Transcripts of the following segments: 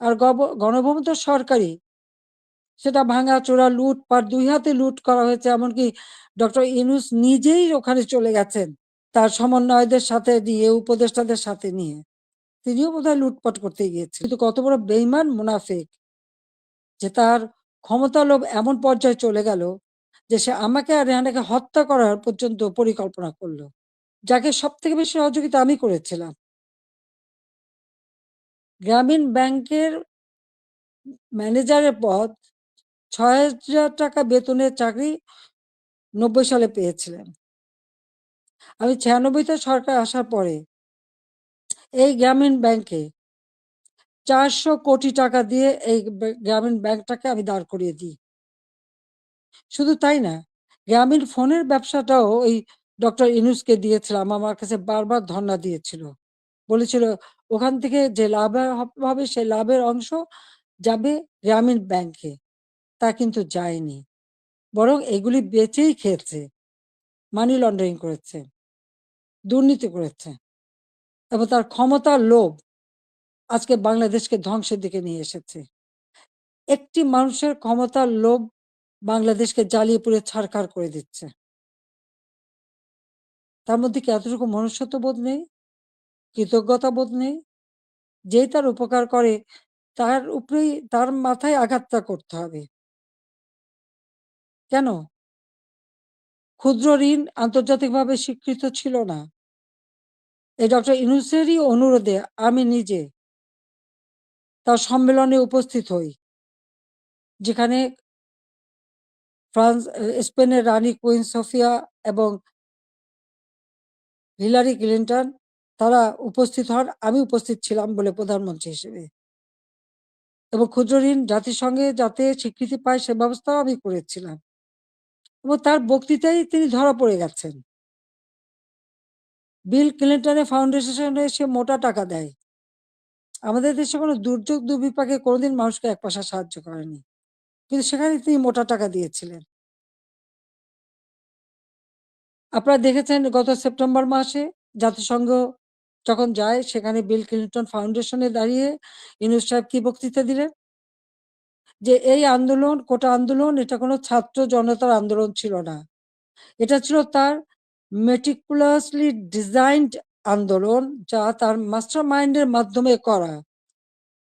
আর গণভবন তো সরকারি। সেটা ভাঙাচোরা লুটপাট দুই হাতে লুট করা হয়েছে, এমনকি ডক্টর ইনুস নিজেই ওখানে চলে গেছেন, তার সমন্বয়দের সাথে নিয়ে উপদেষ্টাদের সাথে নিয়ে। তিনিও বোধহয় লুটপাট করতে গিয়েছেন। কিন্তু কত বড় বেইমান মুনাফিক যে তার ক্ষমতা লোভ এমন পর্যায়ে চলে গেল যে সে আমাকে আর রেহানাকে হত্যা করার পর্যন্ত পরিকল্পনা করল। যাকে সব থেকে বেশি সহযোগিতা আমি করেছিলাম। গ্রামীণ ব্যাংকের ম্যানেজারের পদ ছয় হাজার টাকা বেতনের চাকরি নব্বই সালে পেয়েছিলেন। আমি ছিয়ানব্বইতে সরকার আসার পরে এই গ্রামীণ ব্যাংকে চারশো কোটি টাকা দিয়ে এই গ্রামীণ ব্যাংকটাকে আমি দাঁড় করিয়ে দিই। শুধু তাই না, গ্রামীণ ফোনের ব্যবসাটাও ওই ডক্টর ইনুসকে দিয়েছিলাম, আমার কাছে বারবার ধর্ণা দিয়েছিল। বলেছিল, ওখান থেকে যে লাভ হবে সে লাভের অংশ যাবে গ্রামীণ ব্যাংকে। তা কিন্তু যায়নি। বরং এগুলি বেচেই খেয়েছে মানি লন্ডারিং করেছে, দুর্নীতি করেছে এবং তার ক্ষমতার লোভ আজকে বাংলাদেশকে ধ্বংসের দিকে নিয়ে এসেছে। একটি মানুষের ক্ষমতার লোভ বাংলাদেশকে জ্বালিয়ে পুড়ে ছারখার করে দিচ্ছে। তার মধ্যে কি এতটুকু মনুষ্যত্ব বোধ নেই? কৃতজ্ঞতা বোধ নেই। যেই তার উপকার করে, তার উপরেই, তার মাথায় আঘাতটা করতে হবে। কেন? ক্ষুদ্র ঋণ আন্তর্জাতিকভাবে স্বীকৃত ছিল না। এই ডক্টর ইনুসেরই অনুরোধে আমি নিজে তার সম্মেলনে উপস্থিত হই, যেখানে ফ্রান্স স্পেনের রানী কুইন সোফিয়া এবং হিলারি ক্লিন্টন তারা উপস্থিত হন আমি উপস্থিত ছিলাম বলে প্রধানমন্ত্রী হিসেবে। এবং ক্ষুদ্র ঋণ জাতিসংঘে যাতে স্বীকৃতি পায় সে ব্যবস্থাও আমি করেছিলাম। এবং তার বক্তৃতায় তিনি ধরা পড়ে গেছেন। বিল ক্লিন্টনের ফাউন্ডেশনে সে মোটা টাকা দেয়। আমাদের দেশে কোনো দুর্যোগ দুর্বিপাকে কোনোদিন মানুষকে এক পয়সা সাহায্য করেনি। কিন্তু সেখানে তিনি মোটা টাকা দিয়েছিলেন। আপনারা দেখেছেন গত সেপ্টেম্বর মাসে জাতিসংঘ যখন যায়, সেখানে বিল ক্লিন্টন ফাউন্ডেশনে দাঁড়িয়ে ইউনুস সাহেব কি বক্তৃতা দিলেন? যে এই আন্দোলন, কোটা আন্দোলন, এটা কোনো ছাত্র জনতার আন্দোলন ছিল না। এটা ছিল তার মেটিকুলাসলি ডিজাইনড আন্দোলন, যা তার মাস্টার মাইন্ডের মাধ্যমে করা।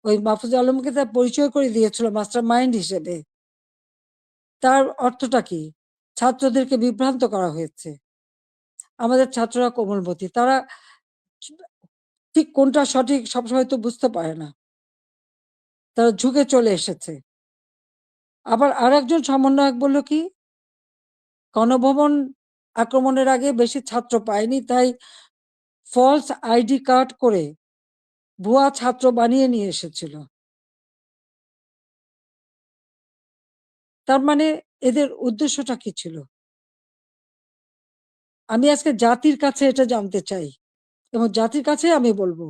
ওই মাহফুজ আলমকে তার পরিচয় করে দিয়েছিল মাস্টার মাইন্ড হিসেবে। তার অর্থটা কি? ছাত্রদেরকে বিভ্রান্ত করা হয়েছে। আমাদের ছাত্ররা কোমলমতি। তারা ঠিক কোনটা সঠিক সবসময় তো বুঝতে পারে না। তারা ঝুঁকে চলে এসেছে। আবার আর একজন সমন্বয়ক বলল কি, গণভবন আক্রমণের আগে বেশি ছাত্র পায়নি, তাই ফলস আইডি কার্ড করে ভুয়া ছাত্র বানিয়ে নিয়ে এসেছিল। তার মানে এদের উদ্দেশ্যটা কি ছিল? আমি আজকে জাতির কাছে এটা জানতে চাই। এবং জাতির কাছে আমি বলব,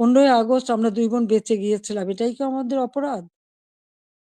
পনেরোই আগস্ট আমরা দুই বোন বেঁচে গিয়েছিলাম, এটাই কি আমাদের অপরাধ?